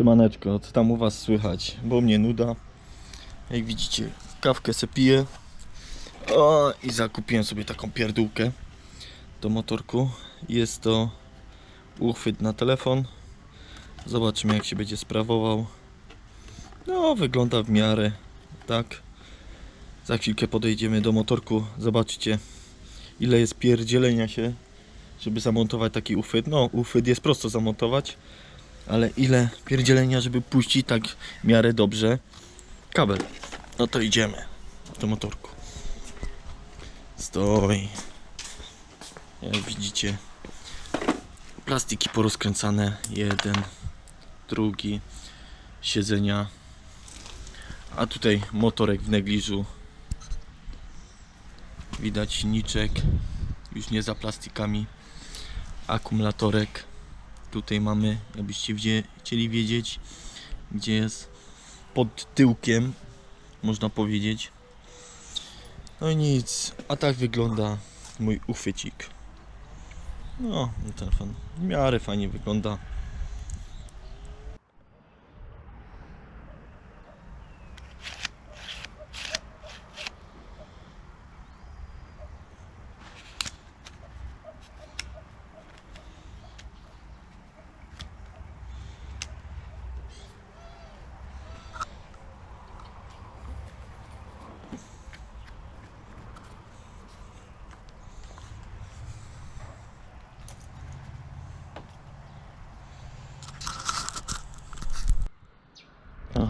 Siemaneczko, co tam u was słychać? Bo mnie nuda. Jak widzicie, kawkę se piję. O, i zakupiłem sobie taką pierdółkę do motorku. Jest to uchwyt na telefon. Zobaczymy jak się będzie sprawował. No, wygląda w miarę tak. Za chwilkę podejdziemy do motorku. Zobaczcie ile jest pierdzielenia się, żeby zamontować taki uchwyt. No, uchwyt jest prosto zamontować ale ile pierdzielenia, żeby puścić tak w miarę dobrze kabel. No to idziemy do motorku. Stoi. Jak widzicie, plastiki porozkręcane. Jeden, drugi, siedzenia. A tutaj motorek w negliżu. Widać silniczek, już nie za plastikami. Akumulatorek. Tutaj mamy, jakbyście chcieli wiedzieć, gdzie jest pod tyłkiem, można powiedzieć. No i nic, a tak wygląda mój uchwycik. No, mój telefon w miarę fajnie wygląda.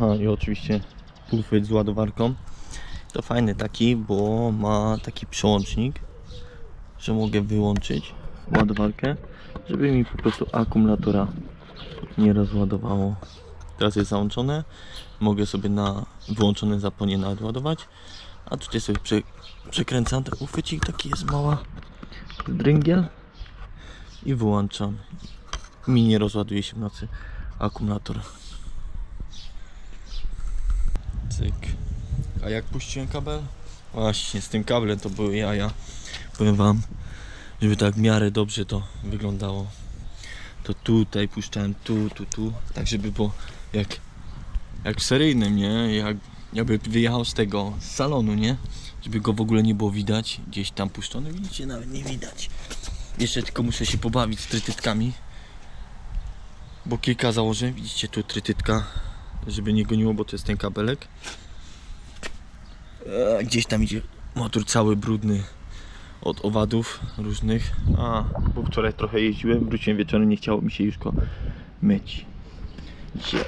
Aha, i oczywiście uchwyt z ładowarką. To fajny taki, bo ma taki przełącznik, że mogę wyłączyć ładowarkę, żeby mi po prostu akumulatora nie rozładowało. Teraz jest załączone, mogę sobie na wyłączone zapłonie nadładować, a tutaj sobie prze, przekręcam ten uchwycik, taki jest mała dręgiel i wyłączam. Mi nie rozładuje się w nocy akumulator. Cyk. A jak puściłem kabel? Właśnie, z tym kablem to były jaja. Powiem wam, żeby tak w miarę dobrze to wyglądało. To tutaj puszczałem, tu, tu, tu. Tak, żeby było jak, jak w seryjnym, nie? Jak, jakby wyjechał z tego, z salonu, nie? Żeby go w ogóle nie było widać. Gdzieś tam puszczony, widzicie, nawet nie widać. Jeszcze tylko muszę się pobawić z trytytkami. Bo kilka założę, widzicie tu trytytka żeby nie goniło, bo to jest ten kabelek. E, Gdzieś tam idzie motor cały brudny od owadów różnych. A, bo wczoraj trochę jeździłem, wróciłem wieczorem, nie chciało mi się już go myć. Widzicie,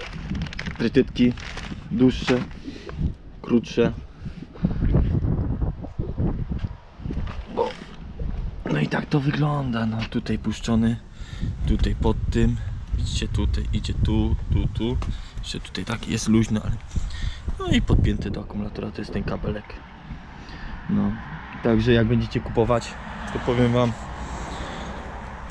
trytytki dłuższe, krótsze. Bo, no i tak to wygląda, no tutaj puszczony, tutaj pod tym. Widzicie, tutaj idzie tu, tu, tu. Jeszcze tutaj tak jest luźno, ale. No i podpięty do akumulatora to jest ten kabelek. No. Także jak będziecie kupować, to powiem wam.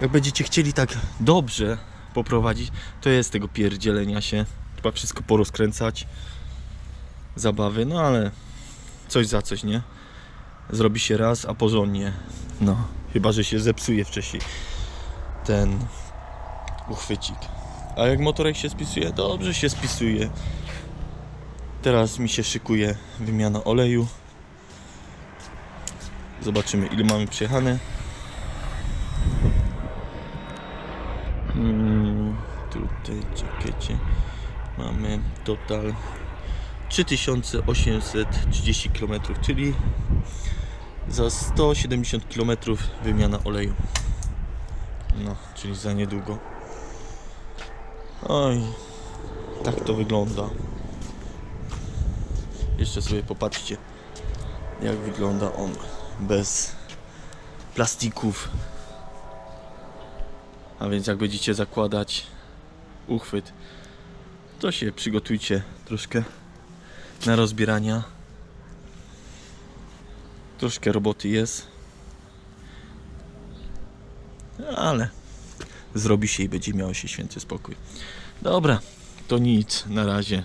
Jak będziecie chcieli tak dobrze poprowadzić, to jest tego pierdzielenia się. Trzeba wszystko porozkręcać. Zabawy, no ale coś za coś, nie? Zrobi się raz, a porządnie. No. Chyba, że się zepsuje wcześniej ten uchwycik. A jak motorek się spisuje? Dobrze się spisuje. Teraz mi się szykuje wymiana oleju. Zobaczymy ile mamy przejechane. Mm, tutaj czekajcie. Mamy total 3830 km, czyli za 170 km wymiana oleju. No, czyli za niedługo. Oj, tak to wygląda. Jeszcze sobie popatrzcie, jak wygląda on bez plastików. A więc jak będziecie zakładać uchwyt, to się przygotujcie troszkę na rozbierania. Troszkę roboty jest. Ale zrobi się i będzie miało się święty spokój. Dobra, to nic na razie.